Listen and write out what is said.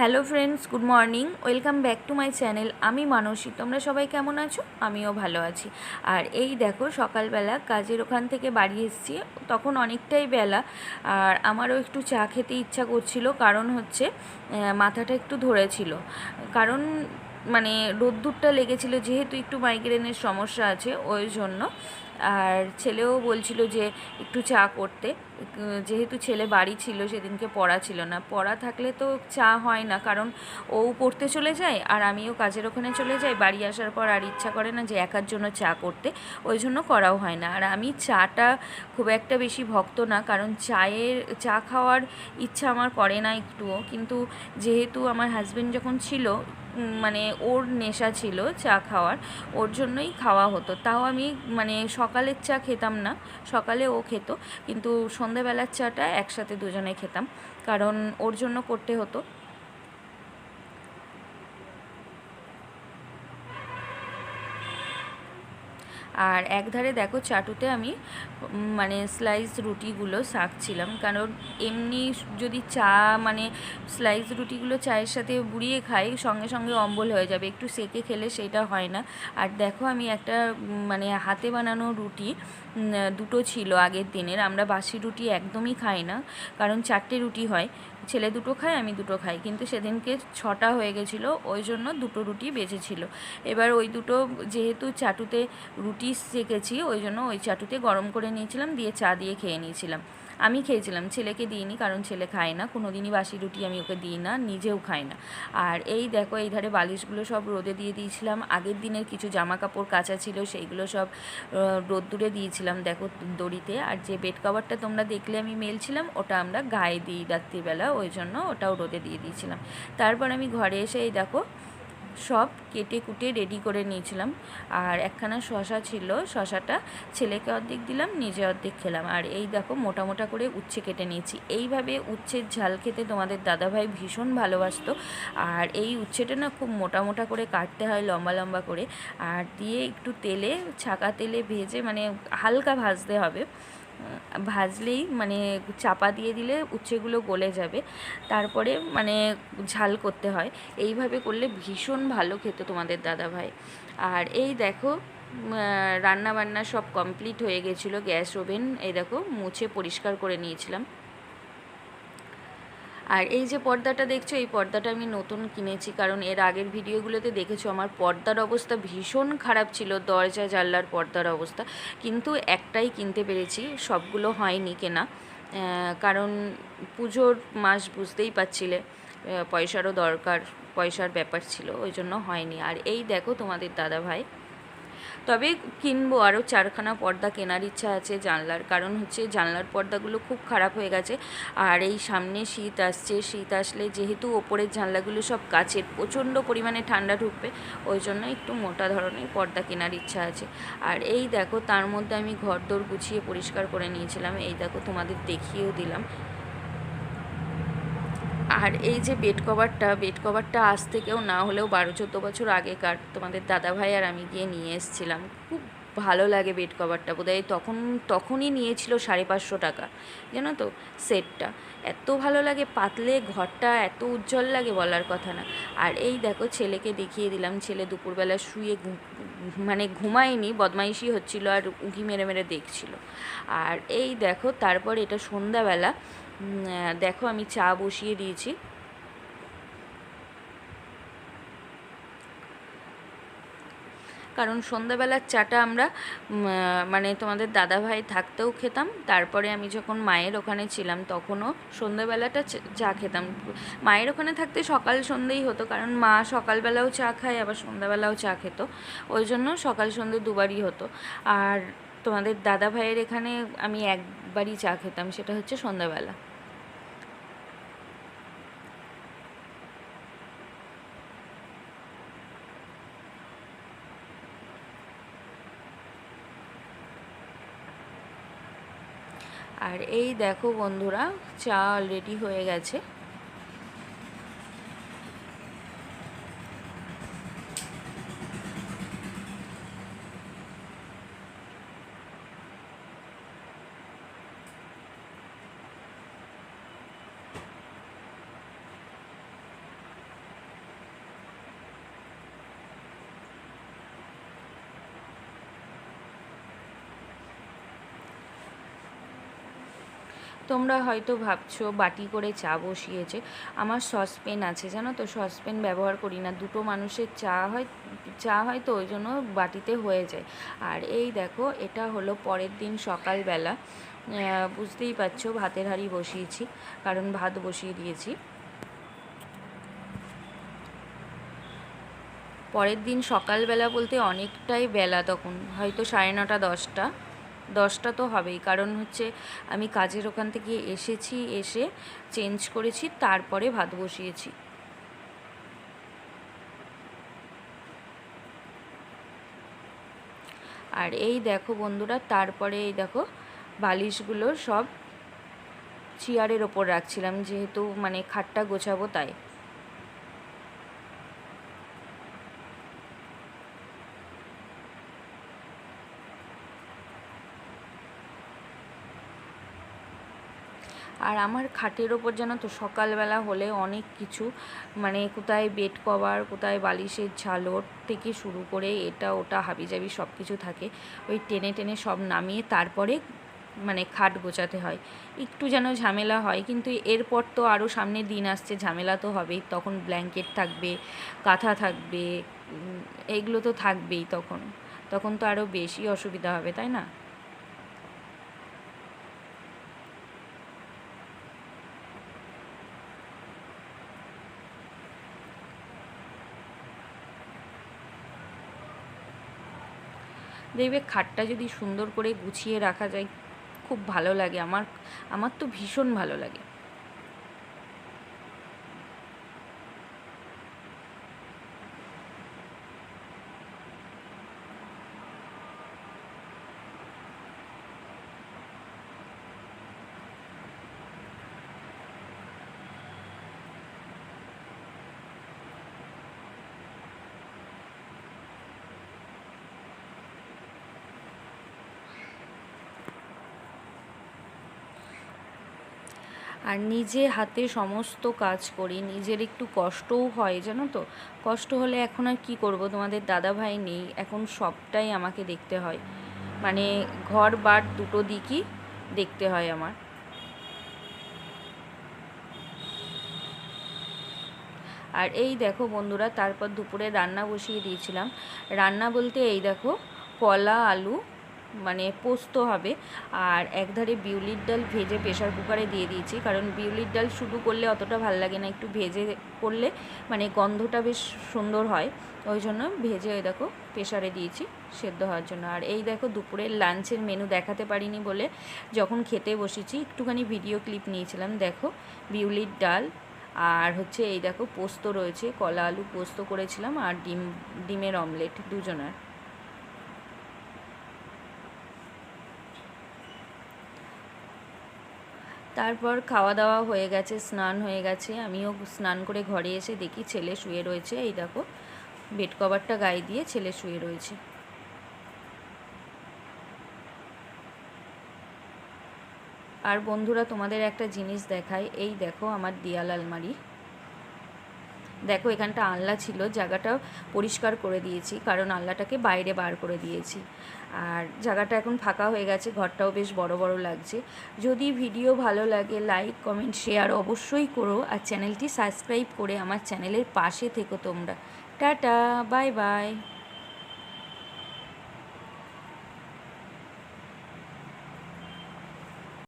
Hello friends, good morning. Welcome back to my channel. আমি মানসী। তোমরা সবাই কেমন আছো? আমিও ভালো আছি। আর এই দেখো, সকালবেলা কাজের ওখান থেকে বাড়ি এসেছি। তখন অনেকটাই বেলা। আর আমারও একটু চা খেতে ইচ্ছা করছিল। কারণ হচ্ছে মাথাটা একটু ধরেছিল। কারণ মানে রোদ্দুরটা লেগেছিল, যেহেতু একটু মাইগ্রেনের সমস্যা আছে, ওই জন্য আর ছেলেও বলছিল যে একটু চা করতে। যেহেতু ছেলে বাড়ি ছিল, সেদিনকে পড়া ছিল না। পড়া থাকলে তো চা হয় না, কারণ ও পড়তে চলে যায় আর আমিও কাজের ওখানে চলে যাই। বাড়ি আসার পর আর ইচ্ছা করে না যে একার জন্য চা করতে, ওই জন্য করাও হয় না। আর আমি চাটা খুব একটা বেশি ভক্ত না, কারণ চায়ের, চা খাওয়ার ইচ্ছা আমার করে না একটুও। কিন্তু যেহেতু আমার হাজব্যান্ড যখন ছিল মানে ওর নেশা ছিল চা খাওয়ার, ওর জন্যই খাওয়া হতো। তাও আমি মানে সকালের চা খেতাম না, সকালে ও খেত, কিন্তু সন্ধেবেলার চাটা একসাথে দুজনে খেতাম। কারণ ওর জন্য করতে হতো। আর একধারে দেখো চাটুতে আমি মানে স্লাইস রুটিগুলো শাকছিলাম কারণ এমনি যদি চা মানে স্লাইস রুটিগুলো চায়ের সাথে বুড়িয়ে খাই, সঙ্গে সঙ্গে অম্বল হয়ে যাবে। একটু সেকে খেলে সেটা হয় না। আর দেখো আমি একটা মানে হাতে বানানো রুটি দুটো ছিল আগের দিনের। আমরা বাসি রুটি একদমই খাই না, কারণ চারটে রুটি হয়। ছেলে দুটো খায়, আমি দুটো খাই। কিন্তু সেদিনকে ছটা হয়ে গেছিল, ওই জন্য দুটো রুটি বেঁচেছিল। এবার ওই দুটো যেহেতু চাটুতে রুটি সেকেছি, ওই জন্য ওই চাটুতে গরম করে নিয়েছিলাম, দিয়ে চা দিয়ে খেয়ে নিয়েছিলাম। আমি খেয়েছিলাম, ছেলেকে দিইনি, কারণ ছেলে খায় না। কোনো দিনই বাসি রুটি আমি ওকে দিই না, নিজেও খাই না। আর এই দেখো, এই ধারে বালিশগুলো সব রোদে দিয়ে দিয়েছিলাম। আগের দিনের কিছু জামা কাপড় কাচা ছিল, সেইগুলো সব রোদ্দুরে দিয়েছিলাম, দেখো দড়িতে। আর যে বেড কভারটা তোমরা দেখলে আমি মেলছিলাম, ওটা আমরা গায়ে দিই রাত্রিবেলা, ওই জন্য ওটাও রোদে দিয়ে দিয়েছিলাম। তারপর আমি ঘরে এসে এই দেখো সব কেটে কুটে রেডি করে নিয়েছিলাম। আর একখানা শশা ছিল, শশাটা ছেলেকে অর্ধেক দিলাম, নিজে অর্ধেক খেলাম। আর এই দেখো মোটা মোটা করে উচ্ছে কেটে নিয়েছি। এইভাবে উচ্ছের ঝাল খেতে তোমাদের দাদাভাই ভীষণ ভালোবাসতো। আর এই উচ্ছেটা না খুব মোটা মোটা করে কাটতে হয়, লম্বা লম্বা করে। আর দিয়ে একটু তেলে, ছাকা তেলে ভেজে মানে হালকা ভাজতে হবে। ভাজলেই মানে চাপা দিয়ে দিলে উচ্ছেগুলো গলে যাবে। তারপরে মানে ঝাল করতে হয়। এইভাবে করলে ভীষণ ভালো খেত তোমাদের দাদা ভাই আর এই দেখো রান্না বান্না সব কমপ্লিট হয়ে গেছিল গ্যাস ওভেন। এই দেখো, মুছে পরিষ্কার করে নিয়েছিলাম। আর এই যে পর্দাটা দেখছ, এই পর্দাটা আমি নতুন কিনেছি কারণ এর আগের ভিডিওগুলোতে দেখেছ আমার পর্দার অবস্থা ভীষণ খারাপ ছিল, দরজা, জানলার পর্দার অবস্থা। কিন্তু একটাই কিনতে পেরেছি, সবগুলো হয়নি কেনা। কারণ পুজোর মাস বুঝতেই পারছিলে পয়সারও দরকার, পয়সার ব্যাপার ছিল, ওই জন্য হয়নি। আর এই দেখো তোমাদের দাদা ভাই তবে কিনবো আরও চারখানা পর্দা কেনার ইচ্ছা আছে জানলার। কারণ হচ্ছে জানলার পর্দাগুলো খুব খারাপ হয়ে গেছে। আর এই সামনে শীত আসছে, শীত আসলে যেহেতু ওপরের জানলাগুলো সব কাচের, প্রচণ্ড পরিমাণে ঠান্ডা ঢুকবে, ওই জন্য একটু মোটা ধরনের পর্দা কেনার ইচ্ছা আছে। আর এই দেখো, তার মধ্যে আমি ঘর দোর গুছিয়ে পরিষ্কার করে নিয়েছিলাম। এই দেখো, তোমাদের দেখিয়েও দিলাম। আর এই যে বেড কভারটা বেড কভারটা আজ থেকেও না হলেও বারো, চোদ্দ বছর আগেকার তোমাদের দাদা ভাই আর আমি গিয়ে নিয়ে এসেছিলাম। খুব ভালো লাগে বেড কভারটা বোধহয় তখন, তখনই নিয়েছিল সাড়ে পাঁচশো টাকা। জানো তো, সেটটা। এত ভালো লাগে, পাতলে ঘরটা এত উজ্জ্বল লাগে বলার কথা না। আর এই দেখো ছেলেকে দেখিয়ে দিলাম। ছেলে দুপুরবেলা শুয়ে মানে ঘুমায়নি, বদমাইশি হচ্ছিল আর উঁকি মেরে মেরে দেখছিল। আর এই দেখো, তারপর এটা সন্ধ্যাবেলা দেখো, আমি চা বসিয়ে দিয়েছি। কারণ সন্ধ্যাবেলার চাটা আমরা মানে তোমাদের দাদা ভাই থাকতেও খেতাম। তারপরে আমি যখন মায়ের ওখানে ছিলাম, তখনও সন্ধ্যাবেলাটা চা- খেতাম। মায়ের ওখানে থাকতে সকাল সন্ধ্যেই হতো, কারণ মা সকালবেলাও চা খায়, আবার সন্ধ্যাবেলাও চা খেত। ওই জন্য সকাল সন্ধ্যে দুবারই হতো। আর তোমাদের দাদা ভাইয়ের এখানে আমি একবারই চা খেতাম, সেটা হচ্ছে সন্ধ্যাবেলা। আর এই দেখো বন্ধুরা চা অলরেডি হয়ে গেছে। তোমরা হয়তো ভাবছ, বাটি করে চা বসিয়েছে। আমার সসপেন আছে, জানো তো? সসপেন ব্যবহার করি না। দুটো মানুষের চা হয় চা হয় তো, ওই জন্য বাটিতে হয়ে যায়। আর এই দেখো, এটা হলো পরের দিন সকালবেলা। বুঝতেই পারছ, ভাতের হাঁড়ি বসিয়েছি, কারণ ভাত বসিয়ে দিয়েছি। পরের দিন সকালবেলা বলতে অনেকটাই বেলা তখন, হয়তো সাড়ে নটা, দশটা। দশটা তো হবেই। কারণ হচ্ছে আমি কাজের ওখান থেকে এসেছি, এসে চেঞ্জ করেছি, তারপরে ভাত বসিয়েছি। আর এই দেখো বন্ধুরা, তারপরে এই দেখো বালিশগুলো সব চেয়ারের ওপর রাখছিলাম, যেহেতু মানে খাটটা গোছাবো তাই। আর আমার খাটের ওপর যেন তো সকালবেলা হলে অনেক কিছু মানে কোথায় বেড কভার, কোথায় বালিশের ঝালর থেকে শুরু করে এটা, ওটা, হাবিজাবি সব কিছু থাকে। ওই টেনে টেনে সব নামিয়ে তারপরে মানে খাট গোছাতে হয়। একটু যেন ঝামেলা হয়, কিন্তু এরপর তো আরও সামনে দিন আসছে, ঝামেলা তো হবেই। তখন ব্ল্যাঙ্কেট থাকবে, কাঁথা থাকবে এগুলো তো থাকবেই তখন। তখন তো আরও বেশি অসুবিধা হবে, তাই না? দেখবে খাটটা যদি সুন্দর করে গুছিয়ে রাখা যায়, খুব ভালো লাগে। আমার আমার তো ভীষণ ভালো লাগে। আর নিজে হাতে সমস্ত কাজ করি। নিজের একটু কষ্টও হয়, জানো তো? কষ্ট হলে এখন আর কী করব? তোমাদের দাদা ভাই নেই, এখন সবটাই আমাকে দেখতে হয়। মানে ঘর বার দুটো দিকই দেখতে হয় আমার। আর এই দেখো বন্ধুরা, তারপর দুপুরে রান্না বসিয়ে দিয়েছিলাম। রান্না বলতে এই দেখো, কলা, আলু মানে পোস্ত হবে। আর একধারে বিউলির ডাল ভেজে প্রেশার কুকারে দিয়ে দিয়েছি। কারণ বিউলির ডাল শুধু করলে অতটা ভালো লাগে না, একটু ভেজে করলে মানে গন্ধটা বেশ সুন্দর হয়। ওই জন্য ভেজে ওই দেখো প্রেশারে দিয়েছি সেদ্ধ হওয়ার জন্য। আর এই দেখো দুপুরের লাঞ্চের মেনু দেখাতে পারিনি বলে যখন খেতে বসেছি একটুখানি ভিডিও ক্লিপ নিয়েছিলাম। দেখো বিউলির ডাল আর হচ্ছে এই দেখো পোস্ত রয়েছে, কলা আলু পোস্ত করেছিলাম আর ডিম, ডিমের অমলেট দুজনার। তারপর খাওয়া দাওয়া হয়ে গেছে, স্নান হয়ে গেছে। আমিও স্নান করে ঘরে এসে দেখি ছেলে শুয়ে রয়েছে। এই দেখো, বেড কভারটা গায়ে দিয়ে ছেলে শুয়ে রয়েছে। আর বন্ধুরা, তোমাদের একটা জিনিস দেখায় এই দেখো আমার দিয়াল আলমারি। দেখো, এখানটা আল্লা ছিল, জায়গাটা পরিষ্কার করে দিয়েছি, কারণ আল্লাটাকে বাইরে বার করে দিয়েছি। আর জায়গাটা এখন ফাঁকা হয়ে গেছে, ঘরটাও বেশ বড় বড় লাগছে। যদি ভিডিও ভালো লাগে, লাইক, কমেন্ট, শেয়ার অবশ্যই করো, আর চ্যানেলটি সাবস্ক্রাইব করে আমার চ্যানেলের পাশে থেকো তোমরা। Tata, bye bye.